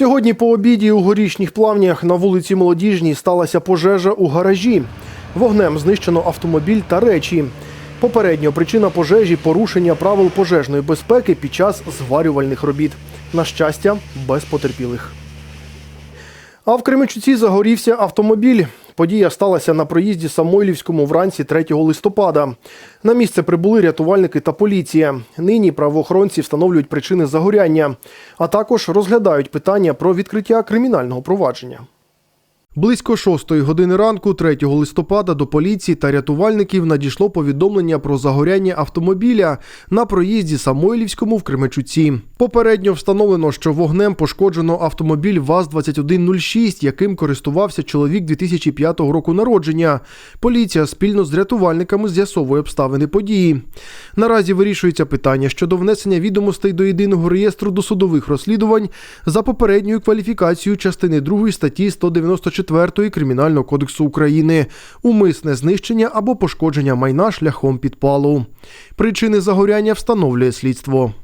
Сьогодні по обіді у горішніх плавнях на вулиці Молодіжній сталася пожежа у гаражі. Вогнем знищено автомобіль та речі. Попередньо причина пожежі порушення правил пожежної безпеки під час зварювальних робіт. На щастя, без потерпілих. А в Кременчуці загорівся автомобіль. Подія сталася на проїзді Самойлівському вранці 3 листопада. На місце прибули рятувальники та поліція. Нині правоохоронці встановлюють причини загоряння, а також розглядають питання про відкриття кримінального провадження. Близько шостої години ранку, 3 листопада, до поліції та рятувальників надійшло повідомлення про загоряння автомобіля на проїзді Самойлівському в Кременчуці. Попередньо встановлено, що вогнем пошкоджено автомобіль ВАЗ-2106, яким користувався чоловік 2005 року народження. Поліція спільно з рятувальниками з'ясовує обставини події. Наразі вирішується питання щодо внесення відомостей до єдиного реєстру досудових розслідувань за попередньою кваліфікацією частини 2 статті 194 Кримінального кодексу України умисне знищення або пошкодження майна шляхом підпалу. Причини загоряння встановлює слідство.